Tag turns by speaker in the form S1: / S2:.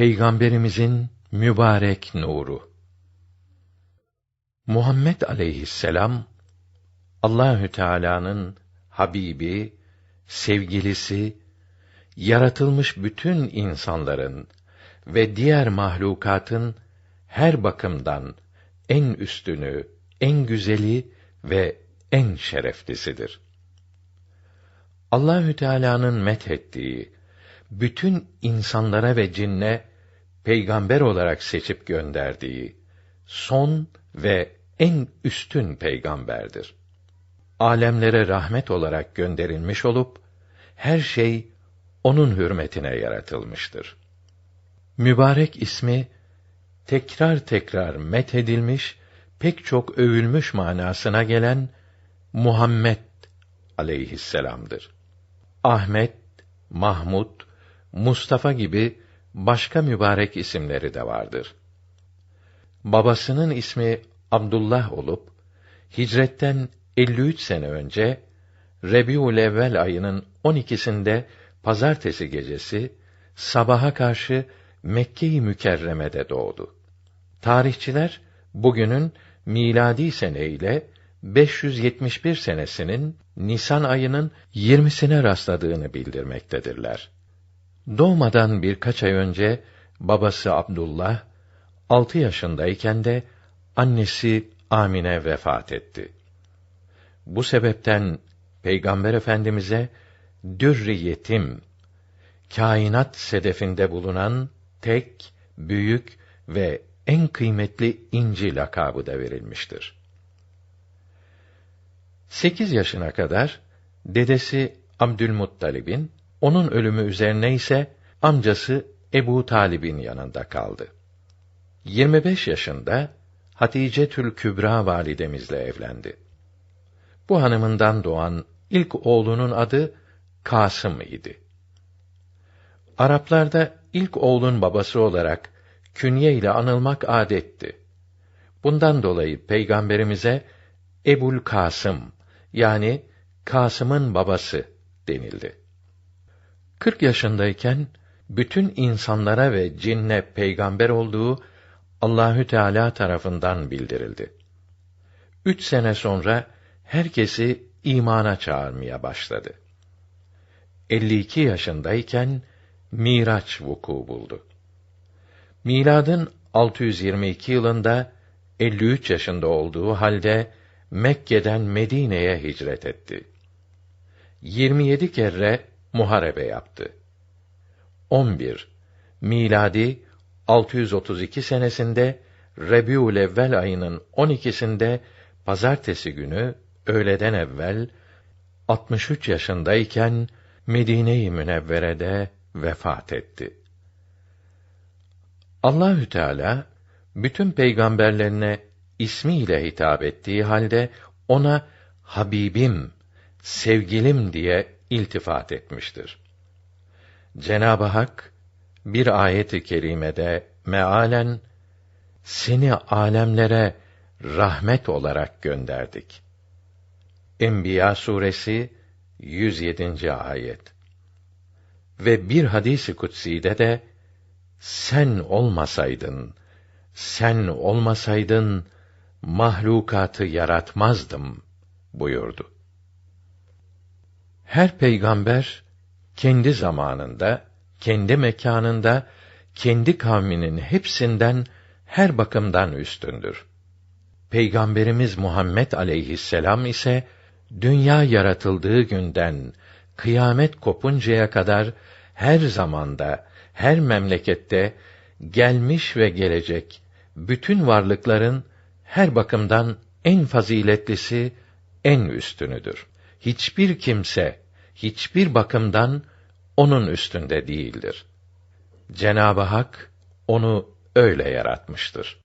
S1: Peygamberimizin mübarek nuru. Muhammed aleyhisselam Allahü Teala'nın habibi, sevgilisi, yaratılmış bütün insanların ve diğer mahlukatın her bakımdan en üstünü, en güzeli ve en şereflisidir. Allahü Teala'nın methettiği bütün insanlara ve cinne peygamber olarak seçip gönderdiği son ve en üstün peygamberdir. Alemlere rahmet olarak gönderilmiş olup her şey onun hürmetine yaratılmıştır. Mübarek ismi tekrar tekrar methedilmiş, pek çok övülmüş manasına gelen Muhammed aleyhisselam'dır. Ahmet, Mahmud, Mustafa gibi başka mübarek isimleri de vardır. Babasının ismi Abdullah olup hicretten 53 sene önce Rebiul Evvel ayının 12'sinde pazartesi gecesi sabaha karşı Mekke-i Mükerreme'de doğdu. Tarihçiler bugünün miladi sene ile 571 senesinin Nisan ayının 20'sine rastladığını bildirmektedirler. Doğmadan birkaç ay önce babası Abdullah altı yaşındayken de annesi Amine vefat etti. Bu sebepten Peygamber Efendimize dürri yetim, kainat sedefinde bulunan tek, büyük ve en kıymetli inci lakabı da verilmiştir. Sekiz yaşına kadar dedesi Abdülmuttalib'in, onun ölümü üzerine ise amcası Ebu Talib'in yanında kaldı. 25 yaşında Hatice Tül Kübra validemizle evlendi. Bu hanımından doğan ilk oğlunun adı Kasım idi. Araplarda ilk oğlun babası olarak künye ile anılmak adetti. Bundan dolayı peygamberimize Ebul Kasım yani Kasım'ın babası denildi. 40 yaşındayken bütün insanlara ve cinne peygamber olduğu Allahü Teala tarafından bildirildi. Üç sene sonra herkesi imana çağırmaya başladı. 52 yaşındayken Miraç vuku buldu. Miladın 622 yılında 53 yaşında olduğu halde Mekke'den Medine'ye hicret etti. 27 kere muharebe yaptı. 11 miladi 632 senesinde Rebiul Evvel ayının 12'sinde pazartesi günü öğleden evvel 63 yaşındayken Medine-i Münevvere'de vefat etti. Allahü Teala bütün peygamberlerine ismiyle hitap ettiği halde ona Habibim, sevgilim diye iltifat etmiştir. Cenab-ı Hak bir ayet-i kerimede mealen seni alemlere rahmet olarak gönderdik. Enbiya suresi 107. ayet. Ve bir hadisi kutsi'de de sen olmasaydın, sen olmasaydın mahlukatı yaratmazdım buyurdu. Her peygamber kendi zamanında, kendi mekanında, kendi kavminin hepsinden her bakımdan üstündür. Peygamberimiz Muhammed aleyhisselam ise dünya yaratıldığı günden kıyamet kopuncaya kadar her zamanda, her memlekette gelmiş ve gelecek bütün varlıkların her bakımdan en faziletlisi, en üstünüdür. Hiçbir kimse hiçbir bakımdan onun üstünde değildir. Cenab-ı Hak onu öyle yaratmıştır.